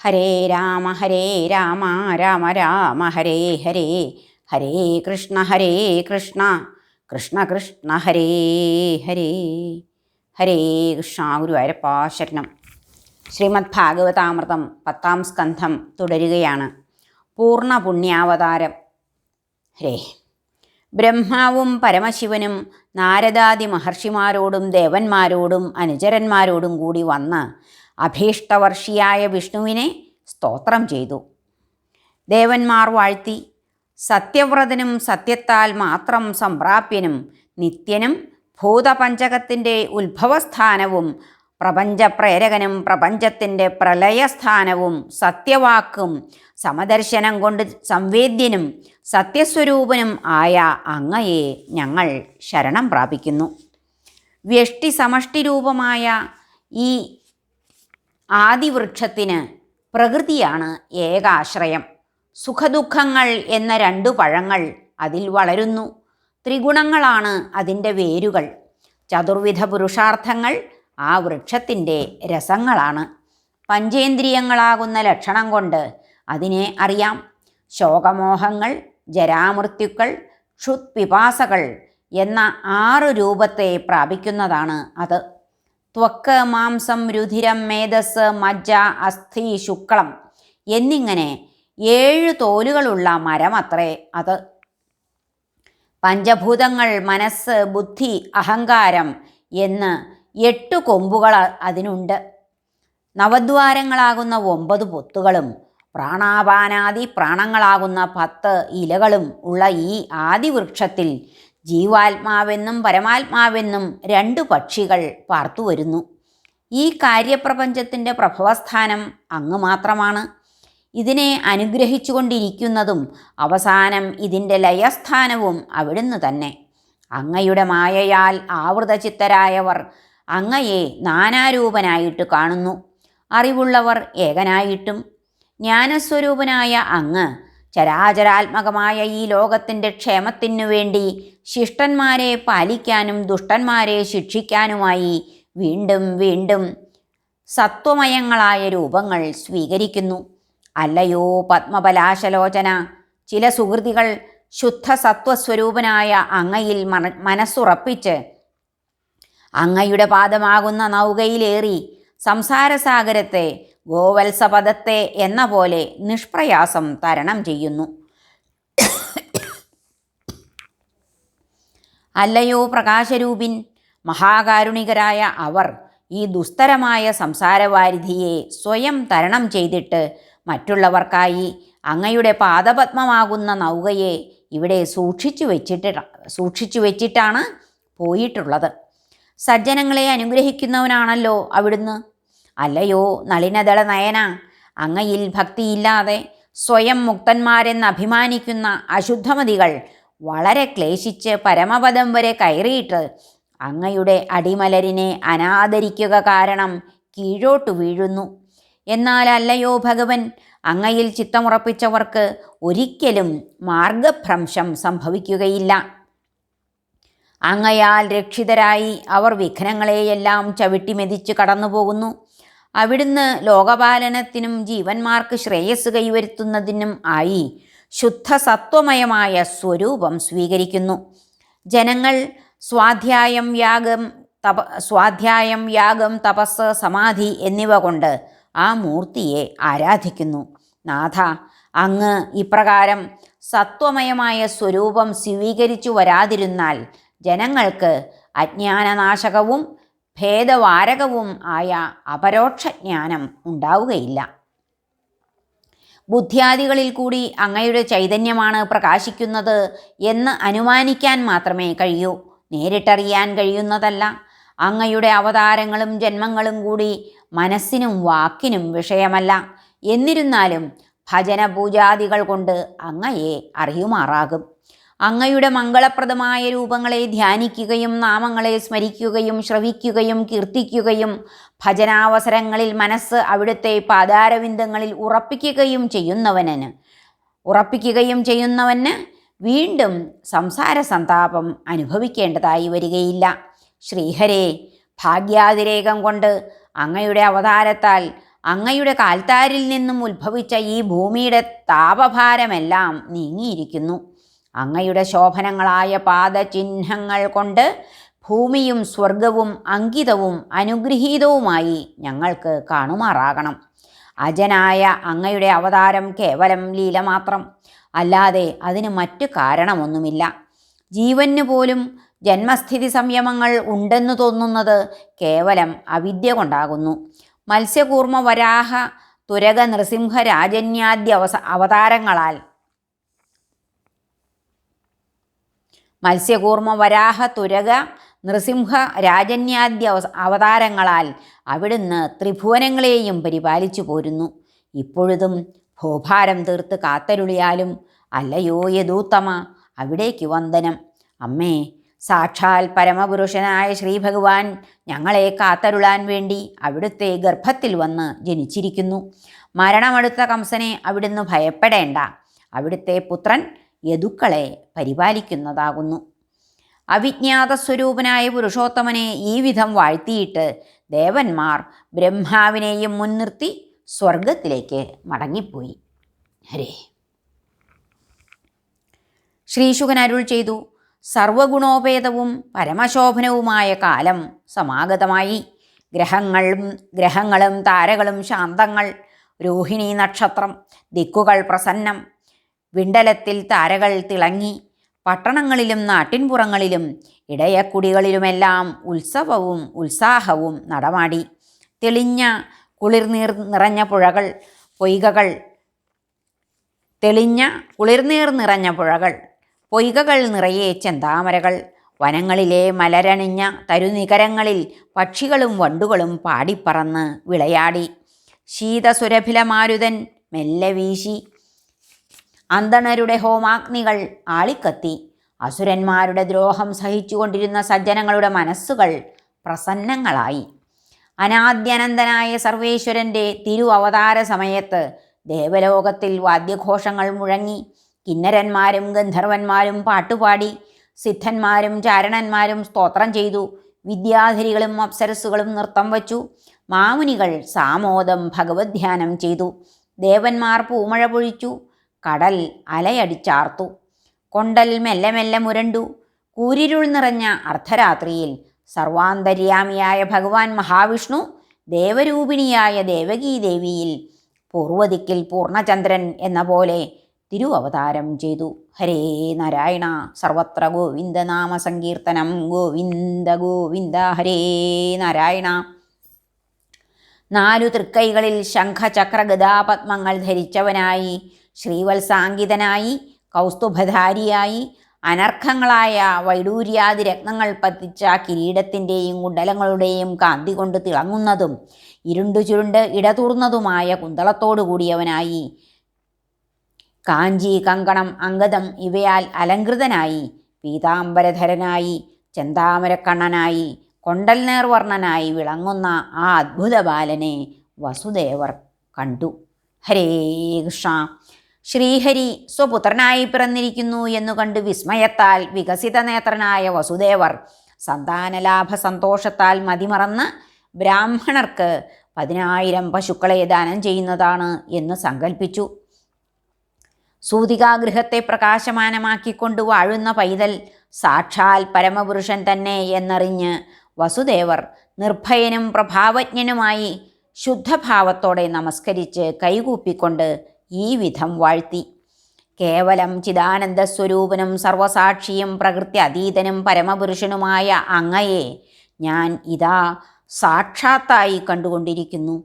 ഹരേ രാമ ഹരേ രാമ രാമ രാമ ഹരേ ഹരേ. ഹരേ കൃഷ്ണ ഹരേ കൃഷ്ണ. കൃഷ്ണ കൃഷ്ണ ഹരേ ഹരേ. ഹരേ കൃഷ്ണ ഗുരുവായൂരപ്പാശരണം ശ്രീമദ് ഭാഗവതാമൃതം പത്താം സ്കന്ധം തുടരുകയാണ്. പൂർണ പുണ്യാവതാരം. ഹരേ. ബ്രഹ്മാവും പരമശിവനും നാരദാദി മഹർഷിമാരോടും ദേവന്മാരോടും അനുചരന്മാരോടും കൂടി വന്ന് അഭീഷ്ടവർഷിയായ വിഷ്ണുവിനെ സ്തോത്രം ചെയ്തു. ദേവന്മാർ വാഴ്ത്തി സത്യവ്രതനും സത്യത്താൽ മാത്രം സംപ്രാപ്യനും നിത്യനും ഭൂതപഞ്ചകത്തിന്റെ ഉത്ഭവസ്ഥാനവും പ്രപഞ്ചപ്രേരകനും പ്രപഞ്ചത്തിന്റെ പ്രളയസ്ഥാനവും സത്യവാക്കും സമദർശനം കൊണ്ട് സംവേദ്യനും സത്യസ്വരൂപനും ആയ അങ്ങയെ ഞങ്ങൾ ശരണം പ്രാപിക്കുന്നു. വ്യഷ്ടി സമഷ്ടി രൂപമായ ഈ ആദിവൃക്ഷത്തിന് പ്രകൃതിയാണ് ഏകാശ്രയം. സുഖദുഃഖങ്ങൾ എന്ന രണ്ടു പഴങ്ങൾ അതിൽ വളരുന്നു. ത്രിഗുണങ്ങളാണ് അതിന്റെ വേരുകൾ. ചതുർവിധ പുരുഷാർത്ഥങ്ങൾ ആ വൃക്ഷത്തിന്റെ രസങ്ങളാണ്. പഞ്ചേന്ദ്രിയങ്ങളാകുന്ന ലക്ഷണം കൊണ്ട് അതിനെ അറിയാം. ശോകമോഹങ്ങൾ ജരാമൃത്യുക്കൾ ക്ഷുത്പിപാസകൾ എന്ന ആറ് രൂപത്തെ പ്രാപിക്കുന്നതാണ് അത്. ത്വക്ക് മാംസം രുധിരം മേധസ് മജ്ജ അസ്ഥി ശുക്ലം എന്നിങ്ങനെ ഏഴ് തോലുകളുള്ള മരം അത്രേ അത്. പഞ്ചഭൂതങ്ങൾ മനസ്സ് ബുദ്ധി അഹങ്കാരം എന്ന് എട്ട് കൊമ്പുകൾ അതിനുണ്ട്. നവദ്വാരങ്ങളാകുന്ന ഒമ്പത് പൊത്തുകളും പ്രാണാപാനാദി പ്രാണങ്ങളാകുന്ന പത്ത് ഇലകളും ഉള്ള ഈ ആദിവൃക്ഷത്തിൽ ജീവാത്മാവെന്നും പരമാത്മാവെന്നും രണ്ടു പക്ഷികൾ പാർത്തു വരുന്നു. ഈ കാര്യപ്രപഞ്ചത്തിന്റെ പ്രഭവസ്ഥാനം അങ്ങ് മാത്രമാണ്. ഇതിനെ അനുഗ്രഹിച്ചുകൊണ്ടിരിക്കുന്നതും അവസാനം ഇതിന്റെ ലയസ്ഥാനവും അവിടുന്ന് തന്നെ. അങ്ങയുടെ മായയാൽ ആവൃതചിത്തരായവർ അങ്ങയെ നാനാരൂപനായിട്ട് കാണുന്നു. അറിവുള്ളവർ ഏകനായിട്ടും ജ്ഞാനസ്വരൂപനായ അങ്ങ് ചരാചരാത്മകമായ ഈ ലോകത്തിന്റെ ക്ഷേമത്തിനു വേണ്ടി ശിഷ്ടന്മാരെ പാലിക്കാനും ദുഷ്ടന്മാരെ ശിക്ഷിക്കാനുമായി വീണ്ടും വീണ്ടും സത്വമയങ്ങളായ രൂപങ്ങൾ സ്വീകരിക്കുന്നു. അല്ലയോ പത്മപലാശലോചന ചില സുഹൃതികൾ ശുദ്ധ സത്വസ്വരൂപനായ അങ്ങയിൽ മന മനസ്സുറപ്പിച്ച് അങ്ങയുടെ പാദമാകുന്ന നൗകയിലേറി സംസാരസാഗരത്തെ ഗോവത്സപദത്തെ എന്ന പോലെ നിഷ്പ്രയാസം തരണം ചെയ്യുന്നു. അല്ലയോ പ്രകാശരൂപിൻ മഹാകാരുണികരായ അവർ ഈ ദുസ്തരമായ സംസാരവാരിധിയെ സ്വയം തരണം ചെയ്തിട്ട് മറ്റുള്ളവർക്കായി അങ്ങയുടെ പാദപത്മമാകുന്ന നൗകയെ ഇവിടെ സൂക്ഷിച്ചു വെച്ചിട്ട് സൂക്ഷിച്ചു വെച്ചിട്ടാണ് പോയിട്ടുള്ളത്. സജ്ജനങ്ങളെ അനുഗ്രഹിക്കുന്നവനാണല്ലോ അവിടുന്ന്. അല്ലയോ നളിനദള നയന? അങ്ങയിൽ ഭക്തിയില്ലാതെ സ്വയം മുക്തന്മാരെന്ന് അഭിമാനിക്കുന്ന അശുദ്ധമതികൾ വളരെ ക്ലേശിച്ച് പരമപദം വരെ കയറിയിട്ട് അങ്ങയുടെ അടിമലരിനെ അനാദരിക്കുക കാരണം കീഴോട്ടു വീഴുന്നു. എന്നാൽ അല്ലയോ ഭഗവൻ? അങ്ങയിൽ ചിത്തമുറപ്പിച്ചവർക്ക് ഒരിക്കലും മാർഗഭ്രംശം സംഭവിക്കുകയില്ല. അങ്ങയാൽ രക്ഷിതരായി അവർ വിഘ്നങ്ങളെയെല്ലാം ചവിട്ടിമെതിച്ച് മെതിച്ച് പോകുന്നു അവിടുന്ന് ലോകപാലനത്തിനും ജീവന്മാർക്ക് ശ്രേയസ് കൈവരുത്തുന്നതിനും ആയി ശുദ്ധ സത്വമയമായ സ്വരൂപം സ്വീകരിക്കുന്നു. ജനങ്ങൾ സ്വാധ്യായം യാഗം തപ സ്വാധ്യായം യാഗം തപസ് സമാധി എന്നിവ കൊണ്ട് ആ മൂർത്തിയെ ആരാധിക്കുന്നു. നാഥ അങ്ങ് ഇപ്രകാരം സത്വമയമായ സ്വരൂപം സ്വീകരിച്ചു വരാതിരുന്നാൽ ജനങ്ങൾക്ക് അജ്ഞാനനാശകവും ഭേദവാരകവും ആയ അപരോക്ഷജ്ഞാനം ഉണ്ടാവുകയില്ല. ബുദ്ധ്യാദികളിൽ കൂടി അങ്ങയുടെ ചൈതന്യമാണ് പ്രകാശിക്കുന്നത് എന്ന് അനുമാനിക്കാൻ മാത്രമേ കഴിയൂ. നേരിട്ടറിയാൻ കഴിയുന്നതല്ല. അങ്ങയുടെ അവതാരങ്ങളും ജന്മങ്ങളും കൂടി മനസ്സിനും വാക്കിനും വിഷയമല്ല. എന്നിരുന്നാലും ഭജന പൂജാദികൾ കൊണ്ട് അങ്ങയെ അറിയുമാറാകും. അങ്ങയുടെ മംഗളപ്രദമായ രൂപങ്ങളെ ധ്യാനിക്കുകയും നാമങ്ങളെ സ്മരിക്കുകയും ശ്രവിക്കുകയും കീർത്തിക്കുകയും ഭജനാവസരങ്ങളിൽ മനസ്സ് അവിടുത്തെ പാതാരവിന്ദങ്ങളിൽ ഉറപ്പിക്കുകയും ചെയ്യുന്നവനന്. ഉറപ്പിക്കുകയും ചെയ്യുന്നവന് വീണ്ടും സംസാര സന്താപം അനുഭവിക്കേണ്ടതായി വരികയില്ല. ശ്രീഹരേ ഭാഗ്യാതിരേകം കൊണ്ട് അങ്ങയുടെ അവതാരത്താൽ അങ്ങയുടെ കാൽത്താരിൽ നിന്നും ഉത്ഭവിച്ച ഈ ഭൂമിയുടെ താപഭാരമെല്ലാം നീങ്ങിയിരിക്കുന്നു. അങ്ങയുടെ ശോഭനങ്ങളായ പാദചിഹ്നങ്ങൾ കൊണ്ട് ഭൂമിയും സ്വർഗവും അങ്കിതവും അനുഗ്രഹീതവുമായി ഞങ്ങൾക്ക് കാണുമാറാകണം. അജനായ അങ്ങയുടെ അവതാരം കേവലം ലീല മാത്രം. അല്ലാതെ അതിന് മറ്റു കാരണമൊന്നുമില്ല. ജീവന് പോലും ജന്മസ്ഥിതി സംയമങ്ങൾ ഉണ്ടെന്ന് തോന്നുന്നത് കേവലം അവിദ്യ കൊണ്ടാകുന്നു. മത്സ്യകൂർമ്മ വരാഹ തുരക നൃസിംഹ രാജന്യാദ്യ അവസ അവതാരങ്ങളാൽ മത്സ്യകൂർമ്മ വരാഹ തുരക നൃസിംഹ രാജന്യാദ്യ അവതാരങ്ങളാൽ അവിടുന്ന് ത്രിഭുവനങ്ങളെയും പരിപാലിച്ചു പോരുന്നു. ഇപ്പോഴും ഭോഭാരം തീർത്ത് കാത്തരുളിയാലും അല്ലയോ യദൂത്തമ അവിടേക്ക് വന്ദനം. അമ്മേ സാക്ഷാൽ പരമപുരുഷനായ ശ്രീഭഗവാൻ ഞങ്ങളെ കാത്തരുളാൻ വേണ്ടി അവിടുത്തെ ഗർഭത്തിൽ വന്ന് ജനിച്ചിരിക്കുന്നു. മരണമടുത്ത കംസനെ അവിടുന്ന് ഭയപ്പെടേണ്ട. അവിടുത്തെ പുത്രൻ യദുക്കളെ പരിപാലിക്കുന്നതാകുന്നു. അവിജ്ഞാത സ്വരൂപനായ പുരുഷോത്തമനെ ഈ വിധം വാഴ്ത്തിയിട്ട് ദേവന്മാർ ബ്രഹ്മാവിനെയും മുൻനിർത്തി സ്വർഗത്തിലേക്ക് മടങ്ങിപ്പോയി. ഹരേ. ശ്രീശുകൻ അരുൾ ചെയ്തു. സർവഗുണോപേതവും പരമശോഭനവുമായ കാലം സമാഗതമായി. ഗ്രഹങ്ങളും ഗ്രഹങ്ങളും താരകളും ശാന്തങ്ങൾ രോഹിണി നക്ഷത്രം ദിക്കുകൾ പ്രസന്നം വിണ്ടലത്തിൽ താരകൾ തിളങ്ങി. പട്ടണങ്ങളിലും നാട്ടിൻപുറങ്ങളിലും ഇടയക്കുടികളിലുമെല്ലാം ഉത്സവവും ഉത്സാഹവും നടമാടി. തെളിഞ്ഞ കുളിർനീർ നിറഞ്ഞ പുഴകൾ പൊയ്കകൾ തെളിഞ്ഞ കുളിർനീർ നിറഞ്ഞ പുഴകൾ പൊയ്കകൾ നിറയെ ചെന്താമരകൾ വനങ്ങളിലെ മലരണിഞ്ഞ തരുനികരങ്ങളിൽ പക്ഷികളും വണ്ടുകളും പാടിപ്പറന്ന് വിളയാടി. ശീതസുരഭിലമാരുതൻ മെല്ലെ വീശി. അന്തണരുടെ ഹോമാഗ്നികൾ ആളിക്കത്തി. അസുരന്മാരുടെ ദ്രോഹം സഹിച്ചുകൊണ്ടിരുന്ന സജ്ജനങ്ങളുടെ മനസ്സുകൾ പ്രസന്നങ്ങളായി. അനാദ്യനന്തനായ സർവേശ്വരന്റെ തിരു അവതാര സമയത്ത് ദേവലോകത്തിൽ വാദ്യഘോഷങ്ങൾ മുഴങ്ങി. കിന്നരന്മാരും ഗന്ധർവന്മാരും പാട്ടുപാടി. സിദ്ധന്മാരും ചാരണന്മാരും സ്തോത്രം ചെയ്തു. വിദ്യാധരികളും അപ്സരസ്സുകളും നൃത്തം വച്ചു. മാമുനികൾ സാമോദം ഭഗവത് ധ്യാനം ചെയ്തു. ദേവന്മാർ പൂമഴ പൊഴിച്ചു. കടൽ അലയടിച്ചാർത്തു. കൊണ്ടൽ മെല്ലെ മെല്ലെ മുരണ്ടു. കൂരിരുൾ നിറഞ്ഞ അർദ്ധരാത്രിയിൽ സർവാന്തര്യാമിയായ ഭഗവാൻ മഹാവിഷ്ണു ദേവരൂപിണിയായ ദേവകീദേവിയിൽ പൂർവദിക്കിൽ പൂർണചന്ദ്രൻ എന്ന പോലെ തിരുവവതാരം ചെയ്തു. ഹരേ നാരായണ സർവത്ര ഗോവിന്ദനാമ സങ്കീർത്തനം. ഗോവിന്ദ ഗോവിന്ദ ഹരേ നാരായണ. നാലു തൃക്കൈകളിൽ ശംഖചക്ര ഗദാപത്മങ്ങൾ ധരിച്ചവനായി ശ്രീവത്സാങ്കിതനായി കൗസ്തുഭധാരിയായി അനർഘങ്ങളായ വൈഡൂര്യാദി രത്നങ്ങൾ പതിച്ച കിരീടത്തിന്റെയും കുണ്ടലങ്ങളുടെയും കാന്തി കൊണ്ട് തിളങ്ങുന്നതും ഇരുണ്ടു ചുരുണ്ട് ഇടതൂർന്നതുമായ കുന്തളത്തോടു കൂടിയവനായി. കാഞ്ചി കങ്കണം അങ്കദം ഇവയാൽ അലങ്കൃതനായി പീതാംബരധരനായി ചെന്താമരക്കണ്ണനായി കൊണ്ടൽ നേർവർണനായി വിളങ്ങുന്ന ആ അത്ഭുത ബാലനെ വസുദേവർ കണ്ടു. ഹരേ കൃഷ്ണ. ശ്രീഹരി സ്വപുത്രനായി പിറന്നിരിക്കുന്നു എന്നു കണ്ട് വിസ്മയത്താൽ വികസിത നേത്രനായ വസുദേവർ സന്താനലാഭ സന്തോഷത്താൽ മതിമറന്ന് ബ്രാഹ്മണർക്ക് പതിനായിരം പശുക്കളെ ദാനം ചെയ്യുന്നതാണ് എന്ന് സങ്കൽപ്പിച്ചു. സൂതികാഗൃഹത്തെ പ്രകാശമാനമാക്കിക്കൊണ്ട് വാഴുന്ന പൈതൽ സാക്ഷാൽ പരമപുരുഷൻ തന്നെ എന്നറിഞ്ഞ് വസുദേവർ നിർഭയനും പ്രഭാവജ്ഞനുമായി ശുദ്ധഭാവത്തോടെ നമസ്കരിച്ച് കൈകൂപ്പിക്കൊണ്ട് ഈ വിധം വാഴ്ത്തി. കേവലം ചിദാനന്ദ സ്വരൂപനും സർവസാക്ഷിയും പ്രകൃതി അതീതനും പരമപുരുഷനുമായ അങ്ങയെ ഞാൻ ഇതാ സാക്ഷാത്തായി കണ്ടുകൊണ്ടിരിക്കുന്നു.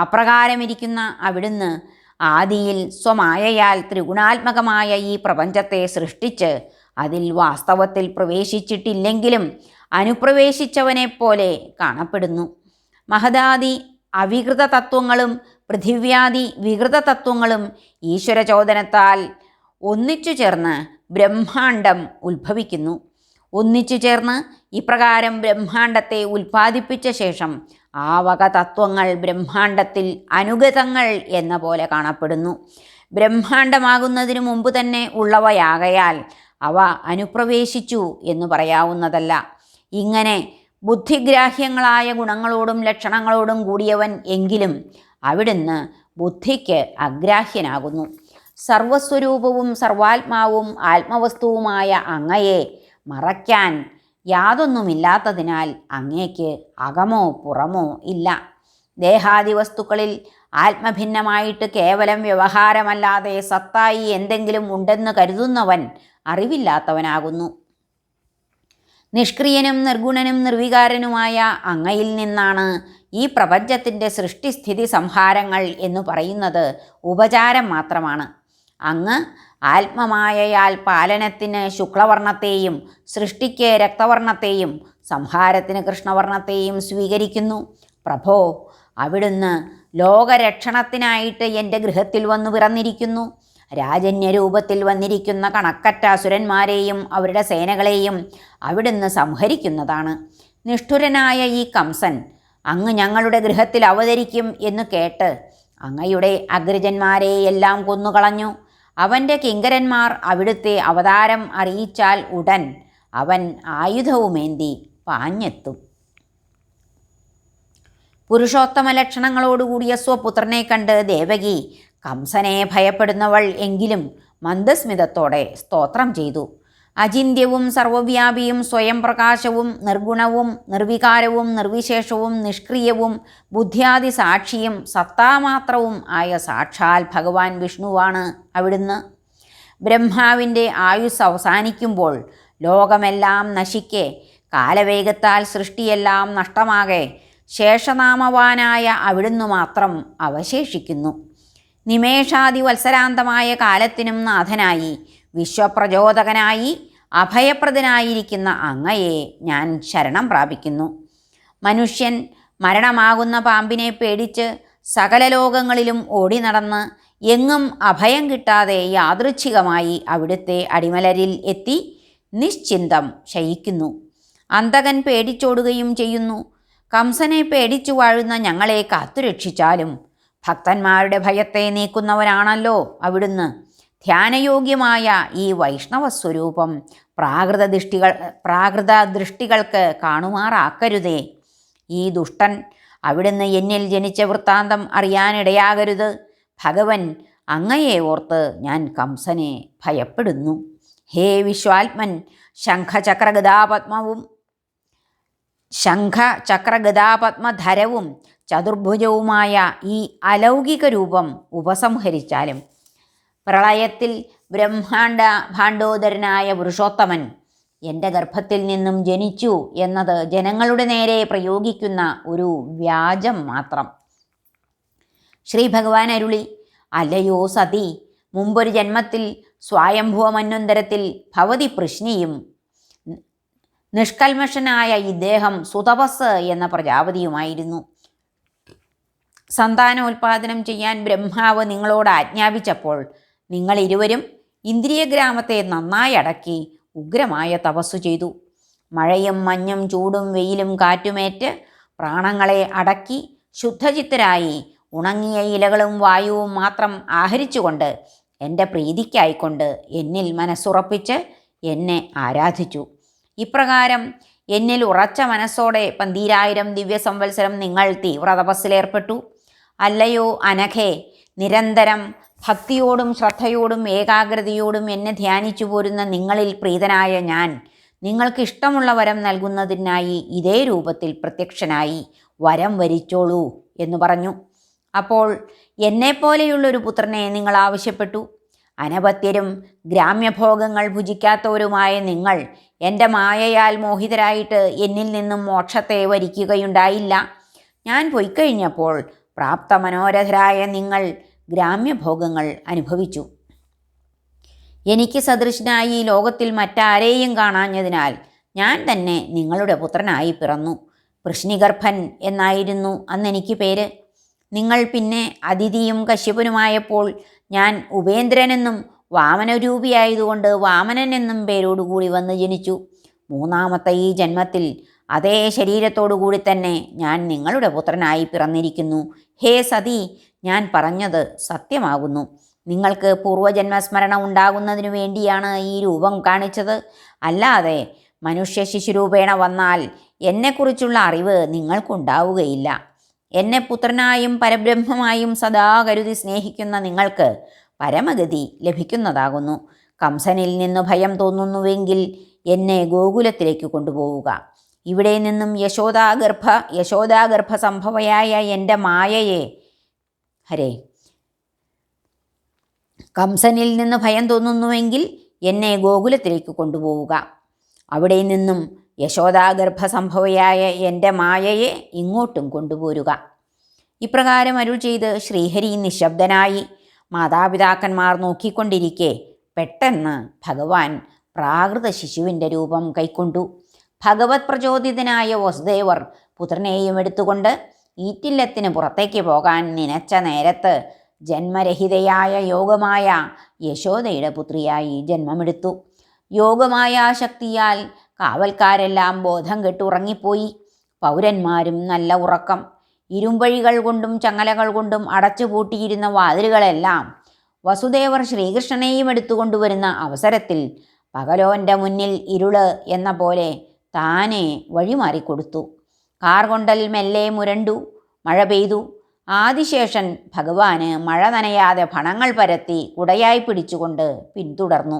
അപ്രകാരമിരിക്കുന്ന അവിടുന്ന് ആദിയിൽ സ്വമായയാൽ ത്രിഗുണാത്മകമായ ഈ പ്രപഞ്ചത്തെ സൃഷ്ടിച്ച് അതിൽ വാസ്തവത്തിൽ പ്രവേശിച്ചിട്ടില്ലെങ്കിലും അനുപ്രവേശിച്ചവനെപ്പോലെ കാണപ്പെടുന്നു. മഹദാദി അവികൃത തത്വങ്ങളും പൃഥിവ്യാദി വികൃത തത്വങ്ങളും ഈശ്വരചോദനത്താൽ ഒന്നിച്ചു ചേർന്ന് ബ്രഹ്മാണ്ടം ഉത്ഭവിക്കുന്നു. ഒന്നിച്ചു ചേർന്ന് ഇപ്രകാരം ബ്രഹ്മാണ്ടത്തെ ഉൽപ്പാദിപ്പിച്ച ശേഷം ആ വക തത്വങ്ങൾ ബ്രഹ്മാണ്ടത്തിൽ അനുഗതങ്ങൾ എന്ന പോലെ കാണപ്പെടുന്നു. ബ്രഹ്മാണ്ടമാകുന്നതിനു മുമ്പ് തന്നെ ഉള്ളവയാകയാൽ അവ അനുപ്രവേശിച്ചു എന്ന് പറയാവുന്നതല്ല. ഇങ്ങനെ ബുദ്ധിഗ്രാഹ്യങ്ങളായ ഗുണങ്ങളോടും ലക്ഷണങ്ങളോടും കൂടിയവൻ എങ്കിലും അവിടുന്ന് ബുദ്ധിക്ക് അഗ്രാഹ്യനാകുന്നു. സർവസ്വരൂപവും സർവാത്മാവും ആത്മവസ്തുവുമായ അങ്ങയെ മറയ്ക്കാൻ യാതൊന്നുമില്ലാത്തതിനാൽ അങ്ങേക്ക് അകമോ പുറമോ ഇല്ല. ദേഹാദി വസ്തുക്കളിൽ ആത്മഭിന്നമായിട്ട് കേവലം വ്യവഹാരമല്ലാതെ സത്തായി എന്തെങ്കിലും ഉണ്ടെന്ന് കരുതുന്നവൻ അറിവില്ലാത്തവനാകുന്നു. നിഷ്ക്രിയനും നിർഗുണനും നിർവികാരനുമായ അങ്ങയിൽ നിന്നാണ് ഈ പ്രപഞ്ചത്തിന്റെ സൃഷ്ടിസ്ഥിതി സംഹാരങ്ങൾ എന്ന് പറയുന്നത് ഉപചാരം മാത്രമാണ്. അങ്ങ് ആത്മമായയാൽ പാലനത്തിന് ശുക്ലവർണത്തെയും സൃഷ്ടിക്ക് രക്തവർണത്തെയും സംഹാരത്തിന് കൃഷ്ണവർണത്തെയും സ്വീകരിക്കുന്നു. പ്രഭോ അവിടുന്ന് ലോകരക്ഷണത്തിനായിട്ട് എന്റെ ഗൃഹത്തിൽ വന്നു പിറന്നിരിക്കുന്നു. രാജന്യരൂപത്തിൽ വന്നിരിക്കുന്ന കണക്കറ്റ അസുരന്മാരെയും അവരുടെ സേനകളെയും അവിടുന്ന് സംഹരിക്കുന്നതാണ്. നിഷ്ഠുരനായ ഈ കംസൻ അങ്ങ് ഞങ്ങളുടെ ഗൃഹത്തിൽ അവതരിക്കും എന്ന് കേട്ട് അങ്ങയുടെ അഗ്രജന്മാരെയെല്ലാം കൊന്നുകളഞ്ഞു. അവന്റെ കിങ്കരന്മാർ അവിടുത്തെ അവതാരം അറിയിച്ചാൽ ഉടൻ അവൻ ആയുധവുമേന്തി പാഞ്ഞെത്തും. പുരുഷോത്തമ ലക്ഷണങ്ങളോടുകൂടിയ സ്വപുത്രനെ കണ്ട് ദേവകി കംസനെ ഭയപ്പെടുന്നവൾ എങ്കിലും മന്ദസ്മിതത്തോടെ സ്തോത്രം ചെയ്തു. അചിന്യവും സർവവ്യാപിയും സ്വയം പ്രകാശവും നിർഗുണവും നിർവികാരവും നിർവിശേഷവും നിഷ്ക്രിയവും ബുദ്ധ്യാദി സാക്ഷിയും സത്താമാത്രവും ആയ സാക്ഷാൽ ഭഗവാൻ വിഷ്ണുവാണ് അവിടുന്ന്. ബ്രഹ്മാവിന്റെ ആയുസ് അവസാനിക്കുമ്പോൾ ലോകമെല്ലാം നശിക്കെ കാലവേഗത്താൽ സൃഷ്ടിയെല്ലാം നഷ്ടമാകെ ശേഷനാമവാനായ അവിടുന്ന് മാത്രം അവശേഷിക്കുന്നു. നിമേഷാദി വത്സരാന്തമായ കാലത്തിനും നാഥനായി വിശ്വപ്രചോദകനായി അഭയപ്രദനായിരിക്കുന്ന അങ്ങയെ ഞാൻ ശരണം പ്രാപിക്കുന്നു. മനുഷ്യൻ മരണമാകുന്ന പാമ്പിനെ പേടിച്ച് സകല ലോകങ്ങളിലും ഓടി നടന്ന് എങ്ങും അഭയം കിട്ടാതെ യാദൃച്ഛികമായി അവിടുത്തെ അടിമലരിൽ എത്തി നിശ്ചിന്തം ശയിക്കുന്നു. അന്തകൻ പേടിച്ചോടുകയും ചെയ്യുന്നു. കംസനെ പേടിച്ചു വാഴുന്ന ഞങ്ങളെ കാത്തുരക്ഷിച്ചാലും ഭക്തന്മാരുടെ ഭയത്തെ നീക്കുന്നവരാണല്ലോ അവിടുന്ന്. ധ്യാനയോഗ്യമായ ഈ വൈഷ്ണവ സ്വരൂപം പ്രാകൃത ദൃഷ്ടികൾ പ്രാകൃത ദൃഷ്ടികൾക്ക് കാണുമാറാക്കരുതേ. ഈ ദുഷ്ടൻ അവിടുന്ന് എന്നിൽ ജനിച്ച വൃത്താന്തം അറിയാനിടയാകരുത്. ഭഗവൻ അങ്ങയെ ഓർത്ത് ഞാൻ കംസനെ ഭയപ്പെടുന്നു. ഹേ വിശ്വാത്മൻ ശംഖചക്രഗതാപത്മവും ശംഖ ചക്രഗതാപത്മധരവും ചതുർഭുജവുമായ ഈ അലൗകിക രൂപം ഉപസംഹരിച്ചാലും പ്രളയത്തിൽ ബ്രഹ്മാണ്ട ഭാണ്ഡോദരനായ പുരുഷോത്തമൻ എന്റെ ഗർഭത്തിൽ നിന്നും ജനിച്ചു എന്നത് ജനങ്ങളുടെ നേരെ പ്രയോഗിക്കുന്ന ഒരു വ്യാജം മാത്രം. ശ്രീ ഭഗവാൻ അരുളി അല്ലയോ സതി മുമ്പൊരു ജന്മത്തിൽ സ്വായംഭുവ മന്വന്തരത്തിൽ ഭവതി പ്രശ്നിയും നിഷ്കൽമഷനായ ഇദ്ദേഹം സുതപസ് എന്ന പ്രജാപതിയുമായിരുന്നു. സന്താനോൽപാദനം ചെയ്യാൻ ബ്രഹ്മാവ് നിങ്ങളോട് ആജ്ഞാപിച്ചപ്പോൾ നിങ്ങൾ ഇരുവരും ഇന്ദ്രിയഗ്രാമത്തെ നന്നായി അടക്കി ഉഗ്രമായ തപസ്സു ചെയ്തു. മഴയും മഞ്ഞും ചൂടും വെയിലും കാറ്റുമേറ്റ് പ്രാണങ്ങളെ അടക്കി ശുദ്ധചിത്തരായി ഉണങ്ങിയ ഇലകളും വായുവും മാത്രം ആഹരിച്ചുകൊണ്ട് എന്റെ പ്രീതിക്കായിക്കൊണ്ട് എന്നിൽ മനസ്സുറപ്പിച്ച് എന്നെ ആരാധിച്ചു. ഇപ്രകാരം എന്നിൽ ഉറച്ച മനസ്സോടെ പന്തീരായിരം ദിവ്യ സംവത്സരം നിങ്ങൾ തീവ്ര തപസ്സിലേർപ്പെട്ടു അല്ലയോ അനഘേ നിരന്തരം ഭക്തിയോടും ശ്രദ്ധയോടും ഏകാഗ്രതയോടും എന്നെ ധ്യാനിച്ചു പോരുന്ന നിങ്ങളിൽ പ്രീതനായ ഞാൻ നിങ്ങൾക്ക് ഇഷ്ടമുള്ള വരം നൽകുന്നതിനായി ഇതേ രൂപത്തിൽ പ്രത്യക്ഷനായി വരം വരിച്ചോളൂ എന്ന് പറഞ്ഞു. അപ്പോൾ എന്നെപ്പോലെയുള്ളൊരു പുത്രനെ നിങ്ങൾ ആവശ്യപ്പെട്ടു. അനപത്യരും ഗ്രാമ്യഭോഗങ്ങൾ ഭുജിക്കാത്തവരുമായ നിങ്ങൾ എന്റെ മായയാൽ മോഹിതരായിട്ട് എന്നിൽ നിന്നും മോക്ഷത്തെ വരിക്കുകയുണ്ടായില്ല. ഞാൻ പൊയ്ക്കഴിഞ്ഞപ്പോൾ പ്രാപ്ത മനോരഥരായ നിങ്ങൾ ഗ്രാമ്യഭോഗങ്ങൾ അനുഭവിച്ചു. എനിക്ക് സദൃശനായി ലോകത്തിൽ മറ്റാരെയും കാണാഞ്ഞതിനാൽ ഞാൻ തന്നെ നിങ്ങളുടെ പുത്രനായി പിറന്നു. കൃഷ്ണിഗർഭൻ എന്നായിരുന്നു അന്നെനിക്ക് പേര്. നിങ്ങൾ പിന്നെ അതിഥിയും കശ്യപനുമായപ്പോൾ ഞാൻ ഉപേന്ദ്രനെന്നും വാമനരൂപിയായതുകൊണ്ട് വാമനൻ എന്നും പേരോടുകൂടി വന്ന് ജനിച്ചു. മൂന്നാമത്തെ ഈ ജന്മത്തിൽ അതേ ശരീരത്തോടുകൂടി തന്നെ ഞാൻ നിങ്ങളുടെ പുത്രനായി പിറന്നിരിക്കുന്നു. ഹേ സതി ഞാൻ പറഞ്ഞത് സത്യമാകുന്നു. നിങ്ങൾക്ക് പൂർവജന്മസ്മരണ ഉണ്ടാകുന്നതിനു വേണ്ടിയാണ് ഈ രൂപം കാണിച്ചത്. അല്ലാതെ മനുഷ്യ ശിശുരൂപേണ വന്നാൽ എന്നെക്കുറിച്ചുള്ള അറിവ് നിങ്ങൾക്കുണ്ടാവുകയില്ല. എന്നെ പുത്രനായും പരബ്രഹ്മമായും സദാ കരുതി സ്നേഹിക്കുന്ന നിങ്ങൾക്ക് പരമഗതി ലഭിക്കുന്നതാകുന്നു. കംസനിൽ നിന്ന് ഭയം തോന്നുന്നുവെങ്കിൽ എന്നെ ഗോകുലത്തിലേക്ക് കൊണ്ടുപോവുക. ഇവിടെ നിന്നും യശോദാഗർഭ യശോദാഗർഭ സംഭവയായ എന്റെ മായയെ. ഹരേ. കംസനിൽ നിന്ന് ഭയം തോന്നുന്നുവെങ്കിൽ എന്നെ ഗോകുലത്തിലേക്ക് കൊണ്ടുപോവുക. അവിടെ നിന്നും യശോദാഗർഭ സംഭവയായ എന്റെ മായയെ ഇങ്ങോട്ടും കൊണ്ടുപോരുക. ഇപ്രകാരം അരുൾ ചെയ്ത് ശ്രീഹരി നിശബ്ദനായി മാതാപിതാക്കന്മാർ നോക്കിക്കൊണ്ടിരിക്കെ പെട്ടെന്ന് ഭഗവാൻ പ്രാകൃത ശിശുവിന്റെ രൂപം കൈക്കൊണ്ടു. ഭഗവത് പ്രചോദിതനായ വസുദേവർ പുത്രനെയും എടുത്തുകൊണ്ട് ഈറ്റില്ലത്തിന് പുറത്തേക്ക് പോകാൻ നനച്ച നേരത്ത് ജന്മരഹിതയായ യോഗമായ യശോദയുടെ പുത്രിയായി ജന്മമെടുത്തു. യോഗമായ ശക്തിയാൽ കാവൽക്കാരെല്ലാം ബോധം കെട്ടുറങ്ങിപ്പോയി. പൗരന്മാരും നല്ല ഉറക്കം. ഇരുമ്പഴികൾ കൊണ്ടും ചങ്ങലകൾ കൊണ്ടും അടച്ചുപൂട്ടിയിരുന്ന വാതിലുകളെല്ലാം വസുദേവർ ശ്രീകൃഷ്ണനെയും എടുത്തുകൊണ്ടുവരുന്ന അവസരത്തിൽ പകലോന്റെ മുന്നിൽ ഇരുൾ എന്ന പോലെ താനെ വഴിമാറിക്കൊടുത്തു. കാർ കൊണ്ടൽ മെല്ലെ മുരണ്ടു മഴ പെയ്തു. ആദിശേഷൻ ഭഗവാന് മഴ നനയാതെ ഫണങ്ങൾ പരത്തി കുടയായി പിടിച്ചുകൊണ്ട് പിന്തുടർന്നു.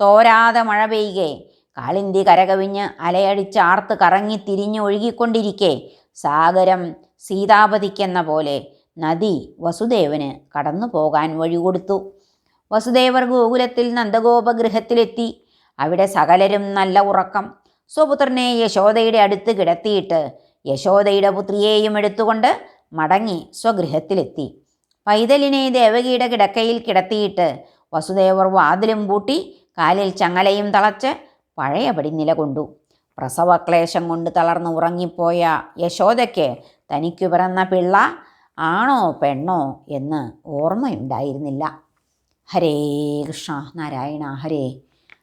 തോരാതെ മഴ പെയ്യുകെ കാളിന്തി കരകവിഞ്ഞ് അലയടിച്ചാർത്ത് കറങ്ങി തിരിഞ്ഞൊഴുകിക്കൊണ്ടിരിക്കെ സാഗരം സീതാപതിക്കെന്ന പോലെ നദി വസുദേവന് കടന്നു പോകാൻ വഴി കൊടുത്തു വസുദേവർ ഗോകുലത്തിൽ നന്ദഗോപഗൃഹത്തിലെത്തി. അവിടെ സകലരും നല്ല ഉറക്കം. സ്വപുത്രനെ യശോദയുടെ അടുത്ത് കിടത്തിയിട്ട് യശോദയുടെ പുത്രിയെയും എടുത്തുകൊണ്ട് മടങ്ങി സ്വഗൃഹത്തിലെത്തി. പൈതലിനെ ദേവകിയുടെ കിടക്കയിൽ കിടത്തിയിട്ട് വസുദേവർ വാതിലും പൂട്ടി കാലിൽ ചങ്ങലയും തളച്ച് പഴയപടി നിലകൊണ്ടു. പ്രസവക്ലേശം കൊണ്ട് തളർന്ന് ഉറങ്ങിപ്പോയ യശോദയ്ക്ക് തനിക്ക് പിറന്ന പിള്ള ആണോ പെണ്ണോ എന്ന് ഓർമ്മയുണ്ടായിരുന്നില്ല. ഹരേ കൃഷ്ണ നാരായണ ഹരേ